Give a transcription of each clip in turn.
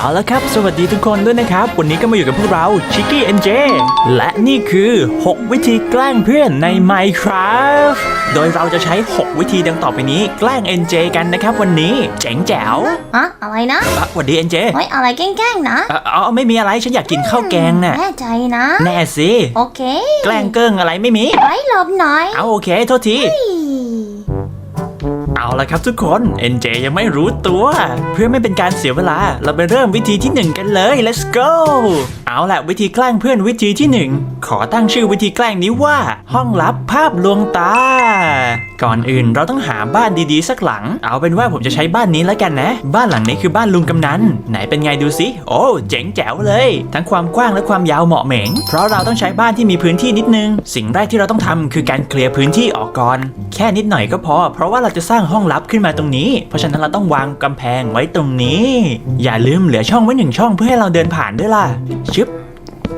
เอาละครับ สวัสดีทุกคนด้วยนะครับ วันนี้ก็มาอยู่กับพวกเราชิคกี้เอ็นเจและนี่คือ 6 วิธีแกล้งเพื่อนใน Minecraft โดยเราจะใช้ 6 วิธีดังต่อไปนี้แกล้ง NJ กันนะครับวันนี้เจ๋งแจ๋วอะอะไรนะอะสวัสดี NJ เฮ้ยอะไรแกล้งๆนะอะอ๋อไม่มีอะไรฉันอยากกินข้าวแกงน่ะแน่ใจนะ แน่สิโอเค แกล้งเกิ้งอะไรไม่มีไว้หลบหน่อยเอาโอเคโทษที เอาละครับทุกคน NJ ยังไม่รู้ตัว เพื่อไม่เป็นการเสียเวลา เราไปเริ่มวิธีที่ 1 กันเลย let's go เอาละวิธีแกล้งเพื่อนวิธีที่ 1 ขอตั้งชื่อวิธีแกล้งนี้ว่า ห้องลับภาพลวงตา ก่อนอื่นเราต้องหาบ้านดีๆสักหลัง เอาเป็นว่าผมจะใช้บ้านนี้แล้วกันนะ บ้านหลังนี้คือบ้านลุงกำนันไหนเป็นไงดูสิโอ้เจ๋งแจ๋วเลย ทั้งความกว้างและความยาวเหมาะเหม็งเพราะเราต้องใช้บ้านที่มีพื้นที่นิดนึง สิ่งแรกที่เราต้องทำคือการเคลียร์พื้นที่ออกก่อนแค่นิดหน่อยก็พอ เพราะว่าเราจะสร้างห้องลับขึ้นมาตรงนี้ เพราะฉะนั้นเราต้องวางกำแพงไว้ตรงนี้ อย่าลืมเหลือช่องไว้หนึ่งช่องเพื่อให้เราเดินผ่านด้วยล่ะชึบ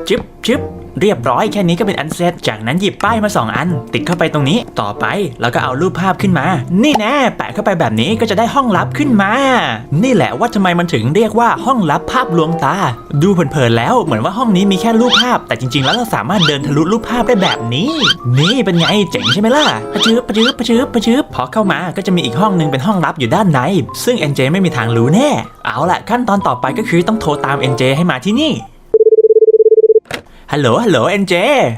ชึบชึบ เรียบร้อยแค่นี้ก็เป็นอันเสร็จ จากนั้นหยิบป้ายมา 2 อัน ติดเข้าไปตรงนี้ ต่อไปเราก็เอารูปภาพขึ้นมา นี่แน่แปะเข้าไปแบบนี้ก็จะได้ห้องลับขึ้นมา นี่แหละว่าทำไมมันถึงเรียกว่าห้องลับภาพลวงตา ดูเผินๆแล้วเหมือนว่าห้องนี้มีแค่รูปภาพ แต่จริง ๆ แล้วเราสามารถเดินทะลุรูปภาพได้แบบนี้ นี่เป็นไงเจ๋งใช่ไหมล่ะปะจืบปะจืบปะจืบปะจืบพอเข้ามาก็จะมีอีกห้องหนึงเป็นห้องลับอยู่ด้านใน ซึ่ง NJ ไม่มีทางรู้แน่ เอาละขั้นตอนต่อไปก็คือต้องโทรตาม NJ ให้มาที่นี่ ฮัลโหลฮัลโหลเอ็นเจ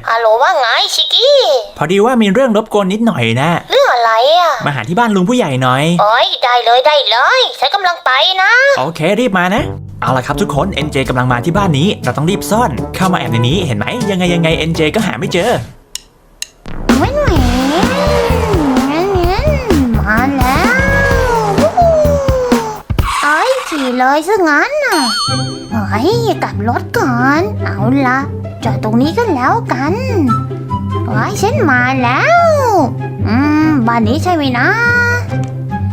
ฮัลโหลว่าไงชิกกี้พอดีว่ามีเรื่องรบกวนนิดหน่อยนะ เรื่องอะไรอะ มาหาที่บ้านลุงผู้ใหญ่หน่อยโอ้ยได้เลยได้เลยฉันกำลังไปนะ โอเครีบมานะ เอาละครับทุกคน NJ กำลังมาที่บ้านนี้ เราต้องรีบซ่อน เข้ามาแอบในนี้เห็นไหมยังไงยังไง NJ ก็หาไม่เจอแหวนแหวนมาแล้ววู้ฮู้เอ้ยขี่เลยซะงั้นน่ะเฮ้ยกลับรถก่อน เอาละ จอดตรงนี้ก็แล้วกันเฮ้ยฉันมาแล้ว อืม บ้านนี้ใช่ไหมนะ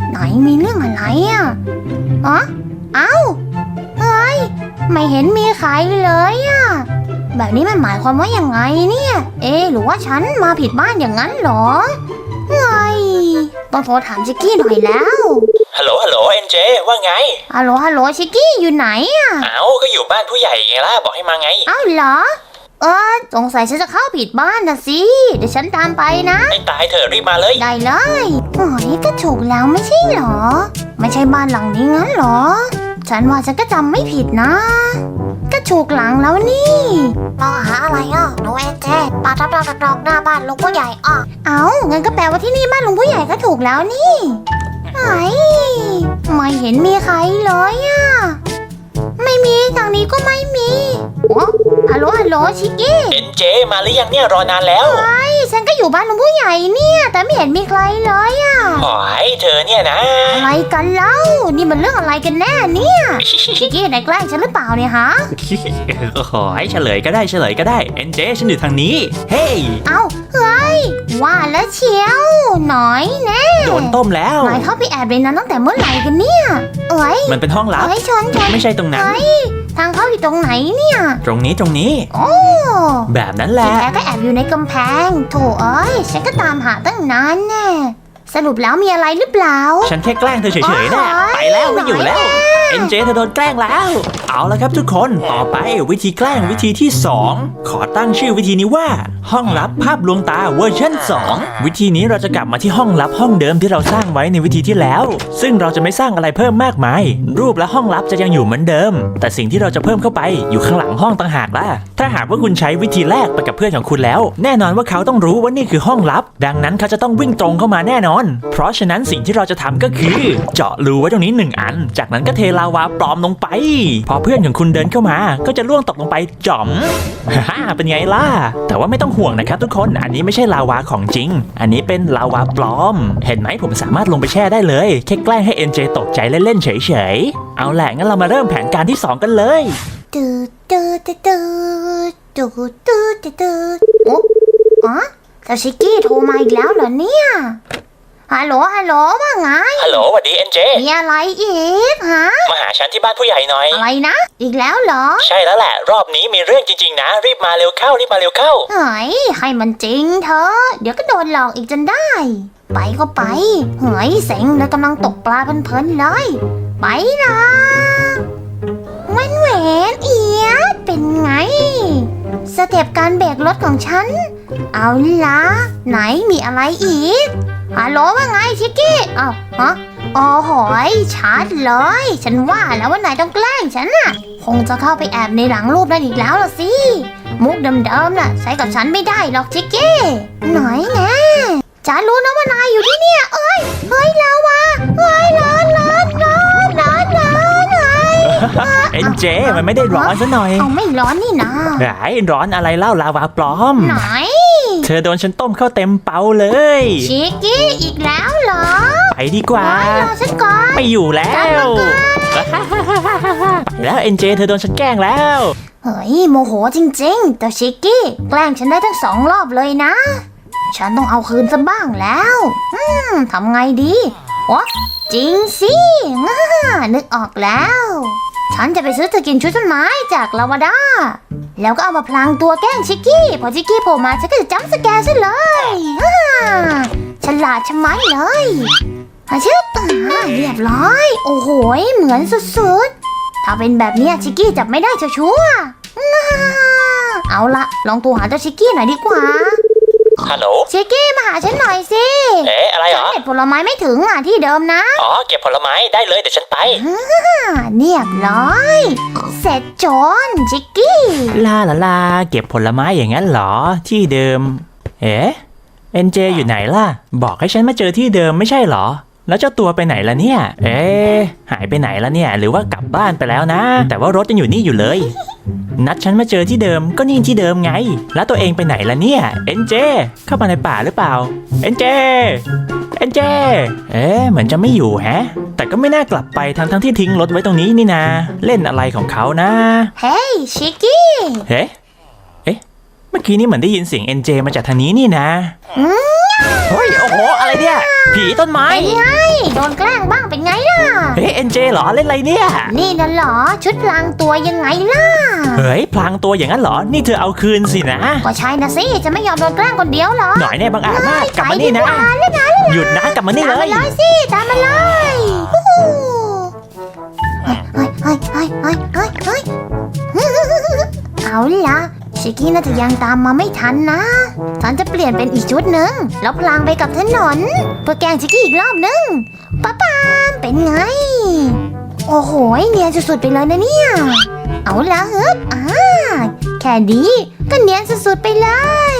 ไหนมีเรื่องอะไรอะอ๋อเอ้า เฮ้ย ไม่เห็นมีใครเลยอะ แบบนี้มันหมายความว่าอย่างไงเนี่ย เอ๊ะหรือว่าฉันมาผิดบ้านอย่างนั้นเหรอ เฮ้ย ต้องโทรถามชิกกี้หน่อยแล้ว ฮัลโหล ฮัลโหล NJ ว่าไง ฮัลโหล ฮัลโหล ชิกกี้อยู่ไหนอะ เอาก็อยู่บ้านผู้ใหญ่ไงล่ะ บอกให้มาไง เอ้าเหรอ เออสงสัยฉันจะเข้าผิดบ้านนะสิ เดี๋ยวฉันตามไปนะ ไอ้ตายเถอะรีบมาเลย ได้เลยโอ้ยก็ถูกแล้วไม่ใช่เหรอ ไม่ใช่บ้านหลังนี้งั้นเหรอ ฉันว่าฉันก็จำไม่ผิดนะ ก็ถูกหลังแล้วนี่มองหาอะไรอะหนูเอ็นเจปาทับดอกดอกหน้าบ้านลุงผู้ใหญ่อะเอางั้นก็แปลว่าที่นี่บ้านลุงผู้ใหญ่ก็ถูกแล้วนี่ไอ้ไม่เห็นมีใครเลยอะไม่มีทางนี้ก็ไม่มีโอ้ ฮัลโหลฮัลโหลชิกกี้ NJ มาหรือยังเนี่ยรอนานแล้วไอ้ฉันก็อยู่บ้านลุงผู้ใหญ่เนี่ย แต่ไม่เห็นมีใครเลยอะโอ้ยเธอเนี่ยนะ อะไรกันเล่า นี่มันเรื่องอะไรกันแน่เนี่ยชิกกี้ไหนแกล้งฉันหรือเปล่าเนี่ยฮะโอ้โหเฉลยก็ได้เฉลยก็ได้ NJ ฉันอยู่ทางนี้ เฮ้ยเอาเฮ้ยว่าแล้วเชียวหน่อยแน่โดนต้มแล้วนายเข้าไปแอบในนั้นตั้งแต่เมื่อไหร่กันเนี่ยเอ้ยมันเป็นห้องลับเอ้ยชนชนไม่ใช่ตรงนั้นเฮ้ย ทางเข้าอยู่ตรงไหนเนี่ย ตรงนี้ตรงนี้ โอ้แบบนั้นแหที่ละแท้ก็แอบอยู่ในกำแพง โถเอ้ย ฉันก็ตามหาตั้งนานแน่ สรุปแล้วมีอะไรหรือเปล่า ฉันแค่แกล้งเธอเฉยๆนะโอ๊ยไปแล้วไม่อยู่แล้ว NJ เธอโดนแกล้งแล้ว เอาละครับทุกคน ต่อไปวิธีแกล้งวิธีที่ 2 ขอตั้งชื่อวิธีนี้ว่า ห้องลับภาพลวงตาเวอร์ชัน2 วิธีนี้เราจะกลับมาที่ห้องลับห้องเดิมที่เราสร้างไว้ในวิธีที่แล้ว ซึ่งเราจะไม่สร้างอะไรเพิ่มมากมาย รูปและห้องลับจะยังอยู่เหมือนเดิม แต่สิ่งที่เราจะเพิ่มเข้าไปอยู่ข้างหลังห้องต่างหากล่ะ ถ้าหากว่าคุณใช้วิธีแรกไปกับเพื่อนของคุณแล้ว แน่นอนว่าเขาต้องรู้ว่านี่คือห้องลับ ดังนั้นเขาจะต้องวิ่งตรงเข้ามาแน่นอนเพราะฉะนั้นสิ่งที่เราจะทำก็คือ เจาะรูไว้ตรงนี้หนึ่งอัน จากนั้นก็เทลาวาปลอมลงไป พอเพื่อนของคุณเดินเข้ามา ก็จะล่วงตกลงไปจ่อมฮ่าเป็นไงล่ะ แต่ว่าไม่ต้องห่วงนะครับทุกคน อันนี้ไม่ใช่ลาวาของจริง อันนี้เป็นลาวาปลอม เห็นไหมผมสามารถลงไปแช่ได้เลย แค่แกล้งให้ NJ ตกใจเล่นๆเฉยๆ เอาแหละงั้นเรามาเริ่มแผนการที่ 2 กันเลยตืดตืดตืดตืดตืดตืดตืดโอ้อ๋อแต่ชิกกี้โทรมาอีกแล้วเหรอเนี่ย ฮัลโหลฮัลโหลว่าไงฮัลโหลสวัสดีเอ็นเจ มีอะไรอีกฮะ มาหาฉันที่บ้านผู้ใหญ่หน่อย อะไรนะ อีกแล้วเหรอ ใช่แล้วแหละ รอบนี้มีเรื่องจริง ๆ นะ รีบมาเร็วเข้า รีบมาเร็วเข้าเฮ้ยให้มันจริงเถอะ เดี๋ยวก็โดนหลอกอีกจนได้ ไปก็ไป เฮ้ยเสงเลยกำลังตกปลาเพลินเลย ไปนะแหวนแหวนเอียเป็นไง สเต็ปการเบรกรถของฉัน เอาละไหนมีอะไรอีก ฮัลโหลว่าไงชิกกี้อ้าวฮะโอ้โหยชัดเลย ฉันว่าแล้วว่านายต้องแกล้งฉันน่ะ คงจะเข้าไปแอบในหลังรูปนั่นอีกแล้วล่ะสิ มุกเดิมๆน่ะใช้กับฉันไม่ได้หรอกชิกกี้หน่อยแน่ฉันรู้นะว่านายอยู่ที่เนี่ยเอ้ยเฮ้ยแล้ววะเฮ้ยร้อนร้อนร้อนร้อนร้อนเฮ้ยเอ็นเจมันไม่ได้ร้อนซะหน่อยเอาไม่ร้อนนี่นะไอ้ร้อนอะไรเล่าลาวาปลอม ไหน เธอโดนฉันต้มเข้าเต็มเปาเลยชิกกี้อีกแล้วเหรอไปดีกว่าว้ายรอฉันก่อนไม่อยู่แล้วไปแล้วเอ็นเจเธอโดนฉันแกล้งแล้ว เฮ้ยโมโหจริงๆแต่ชิกกี้แกล้งฉันได้ทั้งสองรอบเลยนะ ฉันต้องเอาคืนซะบ้างแล้ว อืมทำไงดีวะจริงสิง่านึกออกแล้ว ฉันจะไปซื้อสกินชุดต้นไม้จากลาวาด้าแล้วก็เอามาพลางตัวแกล้งชิกกี้ พอชิกกี้โผล่มาฉันก็จะจัมสแกร์ซะเลยอ่าฉลาดชะมัดเลยอาชึบอ่าเรียบร้อย โอ้โหเหมือนสุดๆ ถ้าเป็นแบบนี้ชิกกี้จับไม่ได้ชัวร์เอาละลองโทรหาเจ้าชิกกี้หน่อยดีกว่า ฮัลโหลชิกกี้มาหาฉันหน่อยสิเอ๊ะอะไรเหรฉันอเห็ดผลไม้ไม่ถึงอะที่เดิมนะอ๋อ เก็บผลไม้ได้เลยเดี๋ยวฉันไป อ่าเรียบร้อย เสร็จจนชิกกี้ ลาลาลา เก็บผลไม้อย่างนั้นเหรอ ที่เดิม เอ๊ะเอ็นเจอยู่ไหนล่ะ บอกให้ฉันมาเจอที่เดิมไม่ใช่เหรอ แล้วเจ้าตัวไปไหนล่ะเนี่ย เอ๊ะหายไปไหนล่ะเนี่ย หรือว่ากลับบ้านไปแล้วนะ แต่ว่ารถยังอยู่นี่อยู่เลย นัดฉันมาเจอที่เดิมก็นี่ที่เดิมไง แล้วตัวเองไปไหนล่ะเนี่ย เอ็นเจ เข้ามาในป่าหรือเปล่า เอ็นเจ เอ็นเจ เอ๊ะเหมือนจะไม่อยู่แฮะ แต่ก็ไม่น่ากลับไปทั้งทั้งๆที่ทิ้งรถไว้ตรงนี้นี่นา เล่นอะไรของเขานะ เฮ้ยชิกกี้ เฮ้เอ๊ะ เมื่อกี้นี่เหมือนได้ยินเสียง NJ มาจากทางนี้นี่นะอืมเฮ้ยโอ้โหอะไรเนี่ย ผีต้นไม้เป็นไง โดนแกล้งบ้างเป็นไงล่ะ เฮ้ย NJ เหรอเล่นอะไรเนี่ย นี่นั่นเหรอชุดพลางตัวยังไงล่ะ เฮ้ยพลางตัวอย่างนั้นเหรอ นี่เธอเอาคืนสินะ ก็ใช่นะสิจะไม่ยอมโดนแกล้งคนเดียวเหรอ หน่อยแน่บังอาจมากกลับมาไปนี่นะดีกว่าเล่นนะหยุดนะกลับมานี่ตามเลมายเลยสิตามมาเลยฮู้ฮู้เฮ้ยเฮ้ยเฮ้ยเฮ้ยเฮ้ยเฮ้ยเฮ้ยเอาล่ะ ชิคกี้น่าจะยังตามมาไม่ทันนะฉันจะเปลี่ยนเป็นอีกชุดหนึ่งแล้วพลางไปกับถนน เพื่อแกล้งชิคกี้อีกรอบหนึ่งป้าปามเป็นไง โอ้โหเนียนสุดๆไปเลยนะเนี่ย เอาละฮึบอ่าแค่ดีก็เนียนสุดๆไปเลย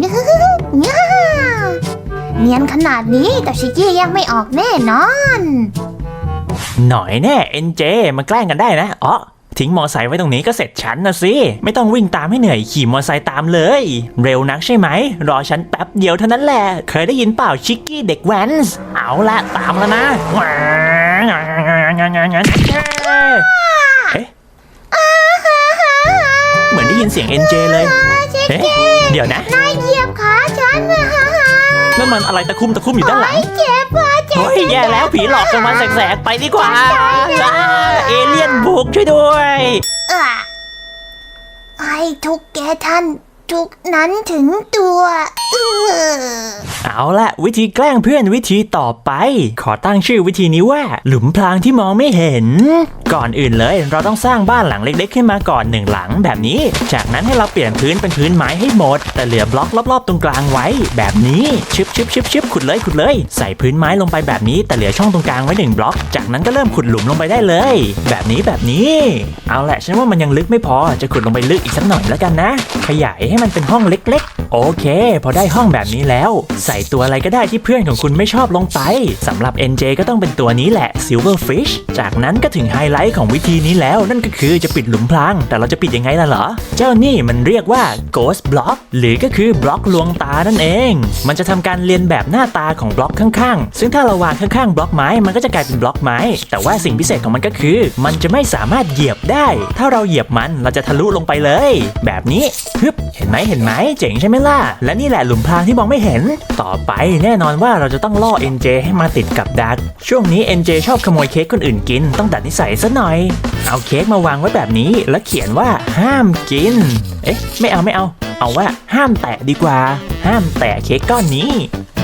งื้องื้อเนียนขนาดนี้แต่ชิคกี้ยังไม่ออกแน่นอน หน่อยแน่ NJ มาแกล้งกันได้นะอ๋อ ทิ้งมอไซค์ไว้ตรงนี้ก็เสร็จฉันนะสิ ไม่ต้องวิ่งตามให้เหนื่อยขี่มอไซค์ตามเลย เร็วนักใช่ไหม รอฉันแป๊บเดียวเท่านั้นแหละ เคยได้ยินเปล่าชิกกี้เด็กแว้นส์เอาละตามแล้วนะเอ๊ะเหมือนได้ยินเสียง NJ เลยเอ๊ะเดี๋ยวนะ นายเหยียบขาฉันนะ นั่นมันอะไรตะคุ่มตะคุ่มอยู่ด้านหลัง เจ็บว่ะเจ็บเฮ้ยแย่แล้วผีหลอกกันมาแสกๆไปดีกว่าจ้าเอเลี่ยนบุกช่วยด้วย เออไอ้ทุกแกท่าน ทุกนั้นถึงตัวเออ เอาละวิธีแกล้งเพื่อนวิธีต่อไป ขอตั้งชื่อวิธีนี้ว่า หลุมพรางที่มองไม่เห็น ก่อนอื่นเลย เราต้องสร้างบ้านหลังเล็ก ๆ ขึ้นมาก่อนหนึ่งหลังแบบนี้ จากนั้นให้เราเปลี่ยนพื้นเป็นพื้นไม้ให้หมด แต่เหลือบล็อกรอบๆตรงกลางไว้ แบบนี้ชึบชึบชึบชึบขุดเลยขุดเลย ใส่พื้นไม้ลงไปแบบนี้ แต่เหลือช่องตรงกลางไว้หนึ่งบล็อก จากนั้นก็เริ่มขุดหลุมลงไปได้เลย แบบนี้แบบนี้ เอาละฉันว่ามันยังลึกไม่พอจะขุดลงไปลึกอีกสักหน่อยแล้วกันนะ ขยายให้มันเป็นห้องเล็ก ๆ โอเค พอได้ห้องแบบนี้แล้ว ใส่ตัวอะไรก็ได้ที่เพื่อนของคุณไม่ชอบลงไปสำหรับ NJ ก็ต้องเป็นตัวนี้แหละ Silverfish จากนั้นก็ถึงไฮไลท์ของวิธีนี้แล้ว นั่นก็คือจะปิดหลุมพราง แต่เราจะปิดยังไงล่ะเหรอ เจ้านี่มันเรียกว่า Ghost Block หรือก็คือบล็อกลวงตานั่นเอง มันจะทำการเรียนแบบหน้าตาของบล็อกข้างๆ ซึ่งถ้าเราวางข้างๆบล็อกไม้มันก็จะกลายเป็นบล็อกไม้ แต่ว่าสิ่งพิเศษของมันก็คือ มันจะไม่สามารถเหยียบได้ ถ้าเราเหยียบมันเราจะทะลุลงไปเลย แบบนี้ฮึบเห็นไหมเห็นไหมเจ๋งใช่ไหมล่ะและนี่แหละหลุมพรางที่มองไม่เห็น ต่อไปแน่นอนว่าเราจะต้องล่อ NJ ให้มาติดกับดัก ช่วงนี้ NJ ชอบขโมยเค้กคนอื่นกิน ต้องดัดนิสัยซะหน่อย เอาเค้กมาวางไว้แบบนี้ แล้วเขียนว่าห้ามกิน เอ๊ะ ไม่เอาไม่เอา เอาว่าห้ามแตะดีกว่า ห้ามแตะเค้กก้อนนี้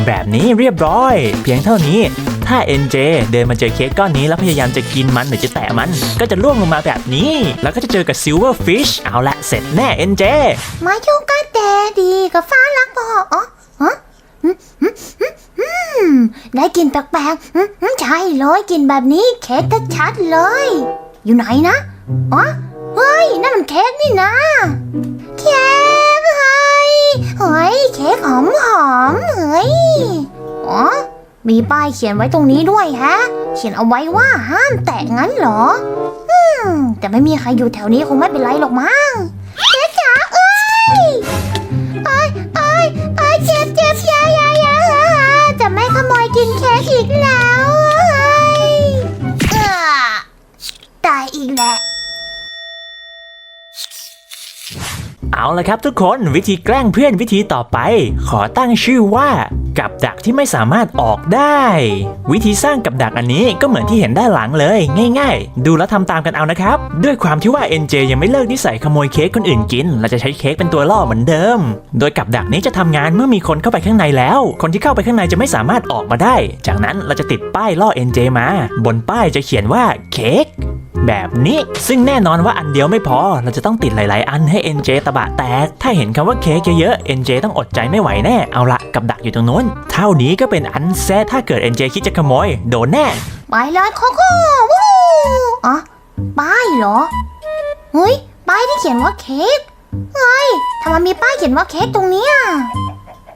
แบบนี้เรียบร้อย เพียงเท่านี้ ถ้า NJ เดินมาเจอเค้กก้อนนี้แล้วพยายามจะกินมันหรือจะแตะมัน ก็จะล่วงลงมาแบบนี้ แล้วก็จะเจอกับ Silver Fish เอาละเสร็จแน่ NJ มาชูกาแตดีกับฟ้ารักพออ๋อฮะ ได้กลินแปลกๆใช่เลยกลินแบบนี้เค้กชัดๆเลย อยู่ไหนนะอ๋อเฮ้ยนั่นมันเค้กนี่นะเค้กเฮ้ยเฮ้ยเค้กหอมหอมเฮ้ยอ๋อมีป้ายเขียนไว้ตรงนี้ด้วยฮะ เขียนเอาไว้ว่าห้ามแตะงั้นเหรอ อืมแต่ไม่มีใครอยู่แถวนี้คงไม่เป็นไรหรอกมั้ง อีกแล้ว เอาละครับทุกคนวิธีแกล้งเพื่อนวิธีต่อไป ขอตั้งชื่อว่ากับดักที่ไม่สามารถออกได้ วิธีสร้างกับดักอันนี้ก็เหมือนที่เห็นด้านหลังเลย ง่าย ๆ ดูแล้วทำตามกันเอานะครับ ด้วยความที่ว่า NJ ยังไม่เลิกนิสัยขโมยเค้กคนอื่นกินเราจะใช้เค้กเป็นตัวล่อเหมือนเดิม โดยกับดักนี้จะทำงานเมื่อมีคนเข้าไปข้างในแล้ว คนที่เข้าไปข้างในจะไม่สามารถออกมาได้ จากนั้นเราจะติดป้ายล่อ NJ มา บนป้ายจะเขียนว่าเค้ก แบบนี้ ซึ่งแน่นอนว่าอันเดียวไม่พอ เราจะต้องติดหลาย ๆ อันให้ NJ ตะบะแตก ถ้าเห็นคำว่าเค้กเยอะๆ NJ ต้องอดใจไม่ไหวแน่ เอาละกับดักอยู่ตรงนู้น เท่านี้ก็เป็นอันแซะถ้าเกิด NJ คิดจะขโมย โดนแน่ ไปเลยโคโค่วู้อ๋อป้ายเหรอ เฮ้ย ป้ายที่เขียนว่าเค้ก เฮ้ยทำไมมีป้ายเขียนว่าเค้กตรงเนี้ย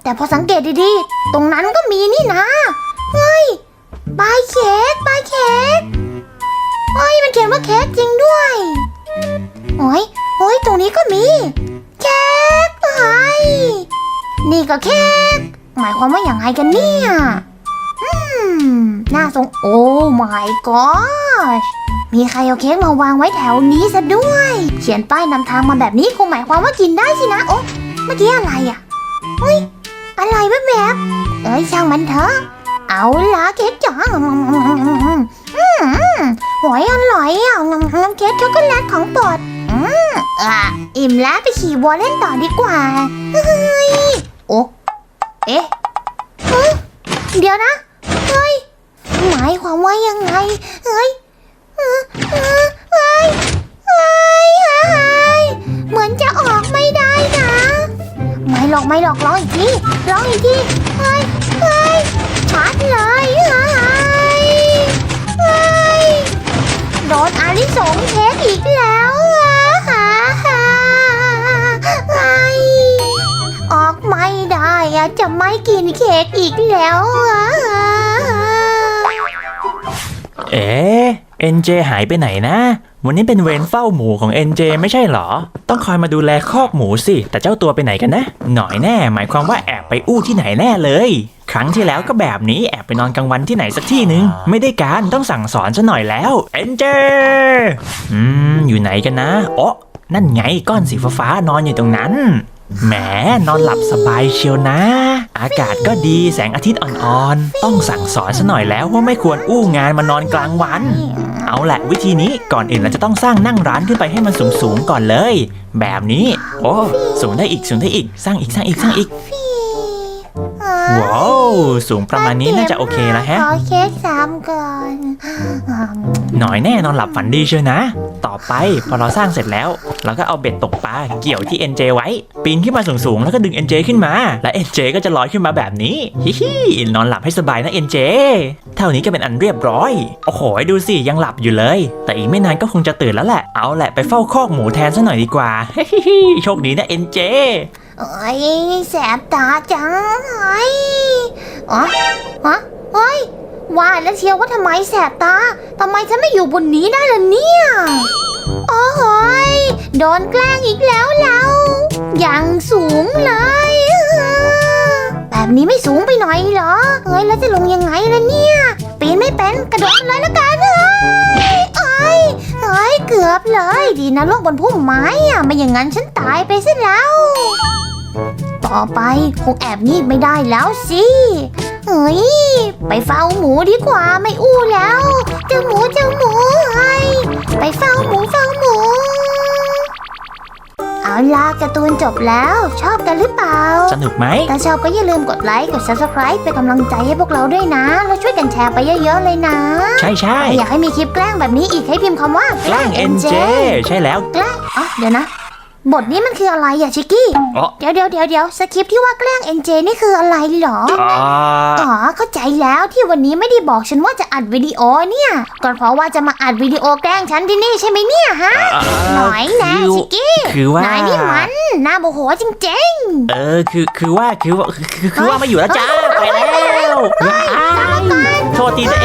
แต่พอสังเกตดีๆ ตรงนั้นก็มีนี่นะ เฮ้ยป้ายเค้กป้ายเค้ก เขียนว่าเค้กจริงด้วย โอ้ยโอ้ยตรงนี้ก็มี เค้กเฮ้ยนี่ก็เค้ก หมายความว่าอย่างไรกันเนี่ยอืมน่าสงโอ้ my gosh มีใครเอาเค้กมาวางไว้แถวนี้ซะด้วย เขียนป้ายนำทางมาแบบนี้คงหมายความว่ากินได้สินะ โอ้เมื่อกี้อะไรอะเฮ้ย อะไรแบบแบบๆเอ้ยช่างมันเถอะ เอาละเค้กจ๋าอื มหวยอร่อยอะงำงำเค้กช็อกโกแลตของโปรดอืมอะอิ่มแล้วไปขี่วัวเล่นต่อดีกว่า เฮ้ย โอ้เอ๊ะเฮ้ยเดี๋ยวนะ เฮ้ย หมายความว่ายังไง เฮ้ยเออเออเฮ้ยเฮ้ยเฮ้ยเหมือนจะออกไม่ได้นะ ไม่หรอกไม่หรอกร้องอีกทีร้องอีกทีเฮ้ยเฮ้ย ได้อะจะไม่กินเค้กอีกแล้วอะเอ๊ะ NJ หายไปไหนนะ วันนี้เป็นเวรเฝ้าหมูของ NJ ไม่ใช่เหรอ ต้องคอยมาดูแลคอกหมูสิ แต่เจ้าตัวไปไหนกันนะ หน่อยแน่ หมายความว่าแอบไปอู้ที่ไหนแน่เลย ครั้งที่แล้วก็แบบนี้แอบไปนอนกลางวันที่ไหนสักที่หนึ่งไม่ได้การต้องสั่งสอนซะหน่อยแล้ว NJ อืมอยู่ไหนกันนะอ๋อนั่นไงก้อนสีฟ้าๆนอนอยู่ตรงนั้น แหมนอนหลับสบายเชียวนะ อากาศก็ดีแสงอาทิตย์อ่อนๆ ต้องสั่งสอนซะหน่อยแล้วว่าไม่ควรอู้งานมานอนกลางวัน เอาแหละวิธีนี้ก่อนอื่นเราจะต้องสร้างนั่งร้านขึ้นไปให้มันสูงๆก่อนเลย แบบนี้ โอ้สูงได้อีกสูงได้อีกสร้างอีกสร้างอีกสร้างอีก ว้าวสูงประมาณนี้น่าจะโอเคแล้วแฮะ ขอเค้กสามก่อนหน่อยแน่นอนหลับฝันดีเชียวนะ ต่อไปพอเราสร้างเสร็จแล้ว เราก็เอาเบ็ดตกปลาเกี่ยวที่ NJ ไว้ ปีนขึ้นมาสูงๆ แล้วก็ดึง NJ ขึ้นมา และ NJ ก็จะลอยขึ้นมาแบบนี้ฮิฮินอนหลับให้สบายนะ NJ เท่านี้ก็เป็นอันเรียบร้อย โอ้โหดูสิยังหลับอยู่เลย แต่อีกไม่นานก็คงจะตื่นแล้วแหละเอาแหละไปเฝ้าคอกหมูแทนซะหน่อยดีกว่าฮิฮิโชคดีนะ NJ เอ้ยแสบตาจังเฮ้อ๋อฮะเฮ้ยว่าแล้วเชียวว่าทำไมแสบตาทำไมฉันไม่อยู่บนนี้ได้ล่ะเนี่ยโอ้โหยโดนแกล้งอีกแล้วเราอย่างสูงเลย แบบนี้ไม่สูงไปหน่อยเหรอ เฮ้ยแล้วจะลงยังไงล่ะเนี่ย ปีนไม่เป็นกระโดดเลยละกันเฮ้ยเอ้ยเฮ้ยเกือบเลย ดีนะลงบนพุ่มไม้อะไม่อย่างนั้นฉันตายไปซะแล้ว ต่อไปคงแอบงีบไม่ได้แล้วสิเฮ้ยไปเฝ้าหมูดีกว่าไม่อู้แล้วเจ้าหมูเจ้าหมูเฮ้ยไปเฝ้าหมูเฝ้าหมูเอเอาล่ะการ์ตูนจบแล้วชอบกันหรือเปล่า สนุกไหม ถ้าชอบก็อย่าลืมกดไลค์กด subscribe เป็นกำลังใจให้พวกเราด้วยนะ แล้วช่วยกันแชร์ไปเยอะๆเลยนะ ใช่ใช่อยากให้มีคลิปแกล้งแบบนี้อีกให้พิมพ์คำว่า แกล้ง NJ ใช่แล้ว แกล้งอ๋อเดี๋ยวนะ บทนี้มันคืออะไรอะชิกกี้ อ๋อ เดี๋ยวเดี๋ยวเดี๋ยวเดี๋ยวสคริปต์ที่ว่าแกล้ง NJ นี่คืออะไรเหรอ อ่าอ๋อเข้าใจแล้วที่วันนี้ไม่ได้บอกฉันว่าจะอัดวิดีโอเนี่ยก็เพราะว่าจะมาอัดวิดีโอแกล้งฉันที่นี่ใช่ไหมเนี่ยฮะหน่อยนะคือชิกกี้คือว่านายนี่มันน่าโมโหจริงเออคือคือว่าคือว่าคือคือว่าไม่อยู่แล้วจ้าไปแล้วว้ายโทษทีนะ